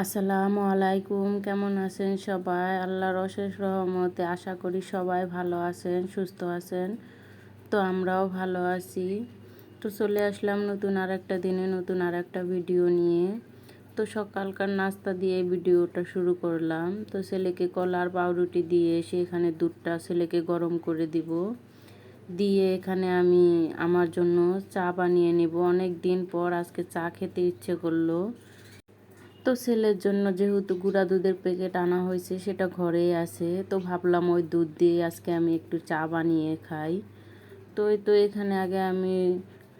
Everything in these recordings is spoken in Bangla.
আসসালামু আলাইকুম, কেমন আছেন সবাই? আল্লাহর অশেষ রহমতে আশা করি সবাই ভালো আছেন, সুস্থ আছেন। তো আমরাও ভালো আছি। তো চলে আসলাম নতুন আর একটা দিনে, নতুন আর একটা ভিডিও নিয়ে। তো সকালকার নাস্তা দিয়ে ভিডিওটা শুরু করলাম। তো ছেলেকে কলার পাউরুটি দিয়ে এসে এখানে দুধটা ছেলেকে গরম করে দিব। দিয়ে এখানে আমি আমার জন্য চা বানিয়ে নেব। অনেক দিন পর আজকে চা খেতে ইচ্ছে করল। তো ছেলের জন্য যেহেতু গুঁড়া দুধের প্যাকেট আনা হয়েছে, সেটা ঘরেই আছে। তো ভাবলাম ওই দুধ দিয়ে আজকে আমি একটু চা বানিয়ে খাই। তো এই তো এখানে আগে আমি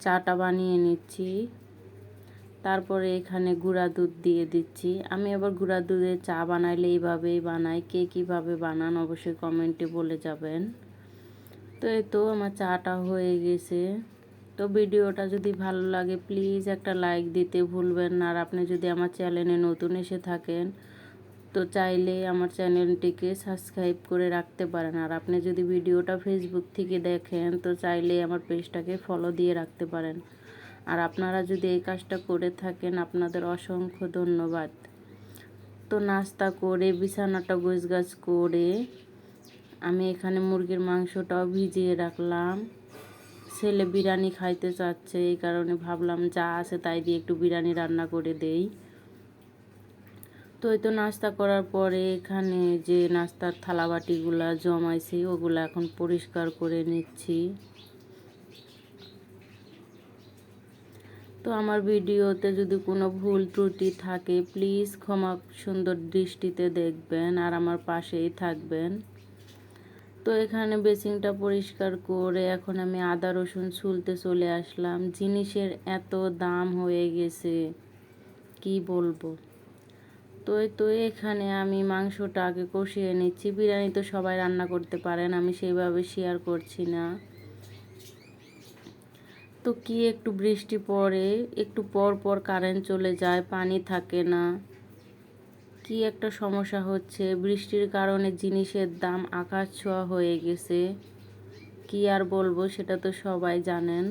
চাটা বানিয়ে নিচ্ছি। তারপরে এখানে গুঁড়া দুধ দিয়ে দিচ্ছি। আমি আবার গুঁড়া দুধে চা বানাইলে এইভাবেই বানাই। কে কীভাবে বানান অবশ্যই কমেন্টে বলে যাবেন। তো এই তো আমার চাটা হয়ে গেছে। তো ভিডিওটা যদি ভালো লাগে প্লিজ একটা লাইক দিতে ভুলবেন না। আর আপনি যদি আমার চ্যানেলে নতুন এসে থাকেন, তো চাইলে আমার চ্যানেলটিকে সাবস্ক্রাইব করে রাখতে পারেন। আর আপনি যদি ভিডিওটা ফেসবুক থেকে দেখেন, তো চাইলে আমার পেজটাকে ফলো দিয়ে রাখতে পারেন। আর আপনারা যদি এই কাজটা করে থাকেন, আপনাদের অসংখ্য ধন্যবাদ। তো নাস্তা করে, বিছানাটা গোছগাছ করে, আমি এখানে মুরগির মাংসটাও ভিজিয়ে রাখলাম। ছেলে বিরিয়ানি খাইতে চাচ্ছে, এই কারণে ভাবলাম যা আছে তাই দিয়ে একটু বিরিয়ানি রান্না করে দেই। তো এই তো নাস্তা করার পরে এখানে যে নাস্তার থালাবাটিগুলা জমাইছি, ওগুলো এখন পরিষ্কার করে নিচ্ছি। তো আমার ভিডিওতে যদি কোনো ভুল ত্রুটি থাকে, প্লিজ ক্ষমা সুন্দর দৃষ্টিতে দেখবেন আর আমার পাশেই থাকবেন। তো এখানে বেসিংটা পরিষ্কার করে এখন আমি আদা, রসুন ছুলতে চলে আসলাম। জিনিসের এত দাম হয়ে গেছে, কি বলব? তো তো এখানে আমি মাংসটা আগে কষিয়ে নিচ্ছি। বিরিয়ানি তো সবাই রান্না করতে পারেন, আমি সেইভাবে শেয়ার করছি না। তো কি একটু বৃষ্টি পড়ে, একটু পর পর কারেন্ট চলে যায়, পানি থাকে না। কি একটা সমস্যা হচ্ছে? বৃষ্টির কারণে জিনিসের দাম আকাশ ছোঁয়া হয়ে গেছে। কি আর বলব, সেটা তো সবাই জানেন।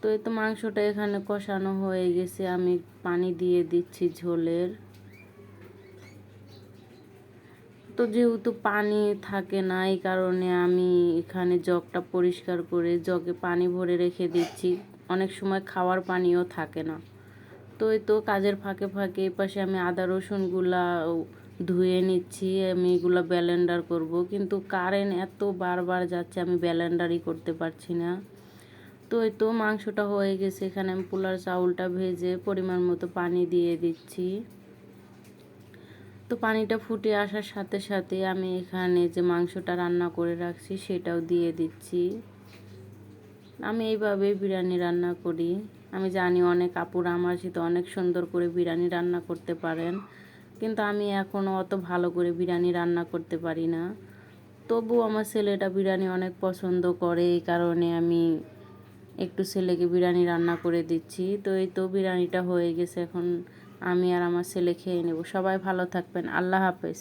তো এই তো মাংসটা এখানে কষানো হয়ে গেছে। আমি পানি দিয়ে দিচ্ছি ঝোলের। তো যেহেতু পানি থাকে না, এই কারণে আমি এখানে জগটা পরিষ্কার করে জগে পানি ভরে রেখে দিচ্ছি। অনেক সময় খাওয়ার পানিও থাকে না। তো এই তো কাজের ফাঁকে ফাঁকে পাশে আমি আদা রসুনগুলা ধুয়ে নিচ্ছি, আমি এগুলো ব্যালেন্ডার করব। কিন্তু কারেন্ট এত বারবার যাচ্ছে, আমি ব্যালেন্ডারই করতে পারছি না। তো এই তো মাংসটা হয়ে গেছে, এখানে আমি পোলার চাউলটা ভেজে পরিমাণ মতো পানি দিয়ে দিচ্ছি। তো পানিটা ফুটে আসার সাথে সাথে আমি এখানে যে মাংসটা রান্না করে রাখছি, সেটাও দিয়ে দিচ্ছি। আমি এইভাবে বিরিয়ানি রান্না করি। আমি জানি অনেক আপুরা আমার সাথে অনেক সুন্দর করে বিরিয়ানি রান্না করতে পারেন, কিন্তু আমি এখনও অত ভালো করে বিরিয়ানি রান্না করতে পারি না। তবু আমার ছেলেটা বিরিয়ানি অনেক পছন্দ করে, এই কারণে আমি একটু ছেলেকে বিরিয়ানি রান্না করে দিচ্ছি। তো এই তো বিরিয়ানিটা হয়ে গেছে, এখন আমি আর আমার ছেলে খেয়ে নেব। সবাই ভালো থাকবেন। আল্লাহ হাফেজ।